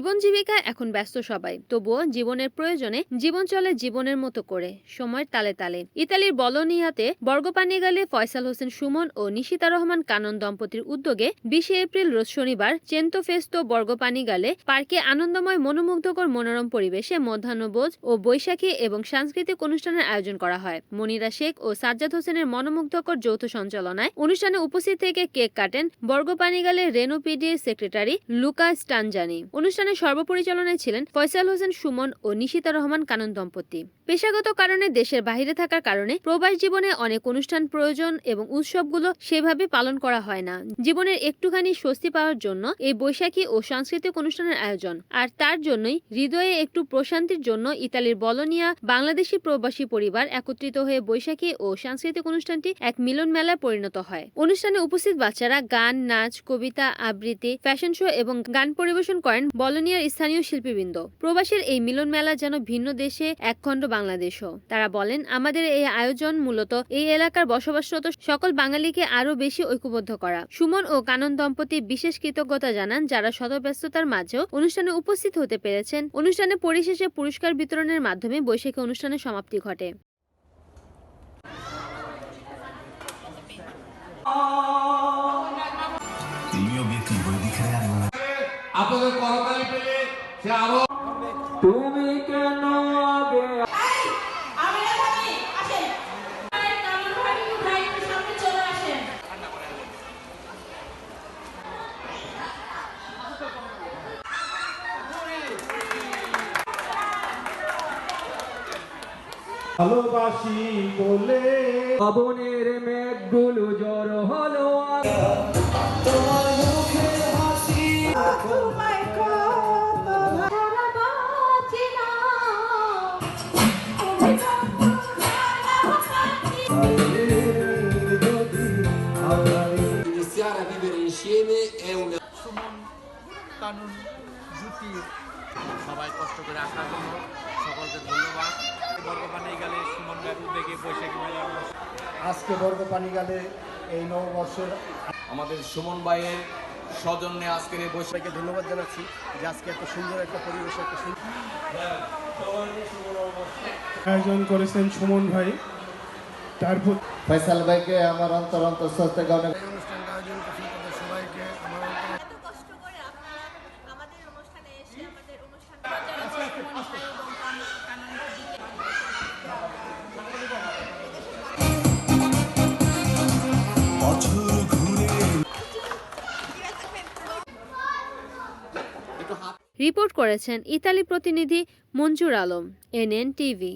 জীবন জীবিকা এখন ব্যস্ত সবাই, তবুও জীবনের প্রয়োজনে জীবন চলে জীবনের মতো করে, সময়ের তালে তালে। ইতালির বলোনিয়াতে বর্গপানি গেলে ফয়সাল হোসেন সুমন ও নিশিতা রহমান কানন দম্পতির উদ্যোগে বিশে এপ্রিল রোজ শনিবার চেন্তো ফেস্তো বর্গপানি গেলে পার্কে আনন্দময় মনোমুগ্ধকর মনোরম পরিবেশে মধ্যাহ্নভোজ ও বৈশাখী এবং সাংস্কৃতিক অনুষ্ঠানের আয়োজন করা হয়। মনিরা শেখ ও সাজ্জাদ হোসেনের মনোমুগ্ধকর যৌথ সঞ্চালনায় অনুষ্ঠানে উপস্থিত থেকে কেক কাটেন বর্গপানি বর্গপানিগালের রেনোপিডির সেক্রেটারি লুকা স্টানজানি। অনুষ্ঠানে সর্বপরিচালনায় ছিলেন ফয়সাল হোসেন সুমন ও নিশিতা রহমান কানন দম্পতি। পেশাগত কারণে দেশের বাইরে থাকার কারণে প্রবাস জীবনে অনেক অনুষ্ঠান প্রয়োজন এবং উৎসবগুলো সেভাবে পালন করা হয় না। জীবনের একটুখানি স্বস্তি পাওয়ার জন্য এই বৈশাখী ও সাংস্কৃতিক অনুষ্ঠানের আয়োজন। আর তার জন্যই হৃদয়ে একটু প্রশান্তির জন্য ইতালির বলনিয়া বাংলাদেশি প্রবাসী পরিবার একত্রিত হয়ে বৈশাখী ও সাংস্কৃতিক অনুষ্ঠানটি এক মিলন মেলায় পরিণত হয়। অনুষ্ঠানে উপস্থিত বাচ্চারা গান, নাচ, কবিতা, আবৃত্তি, ফ্যাশন শো এবং গান পরিবেশন করেন বলনিয়ার স্থানীয় শিল্পীবৃন্দ, প্রবাসের এই মিলন মেলা যেন ভিন্ন দেশে একখণ্ড বাংলাদেশও। তারা বলেন, আমাদের এই আয়োজন মূলত এই এলাকার বসবাসরত সকল বাঙালিকে আরও বেশি ঐক্যবদ্ধ করা। সুমন ও কানন দম্পতি বিশেষ কৃতজ্ঞতা জানান যারা শতব্যস্ততার মাঝেও অনুষ্ঠানে উপস্থিত হতে পেরেছেন। অনুষ্ঠানে পরিশেষে পুরস্কার বিতরণের মাধ্যমে বৈশাখী অনুষ্ঠানের সমাপ্তি ঘটে। আপনাদের করতালি পেলে সে আরও তুমি কেন ভালোবাসি বলে পবনের মেঘগুলো জ্বর হলো iniziare a vivere insieme è una কানুন জুতি সবাই কষ্ট করে আসার জন্য সকলকে ধন্যবাদ বর্গপানি গেলে সুমন বৈশাখী মেলা আজকে বর্গপানি গেলে এই নববর্ষের আমাদের সুমন ভাইয়ের সৌজন্যে আজকের এই বৈশাখ ধন্যবাদ জানাচ্ছি যে আজকে এত সুন্দর একটা পরিবেশ একটা সুন্দর আয়োজন করেছেন সুমন ভাই তার প্রতি ফয়সাল ভাইকে আমার অন্তর অন্তর শ্রদ্ধা অনেক রিপোর্ট করেছেন ইতালি প্রতিনিধি মঞ্জুর আলম এনএন টিভি।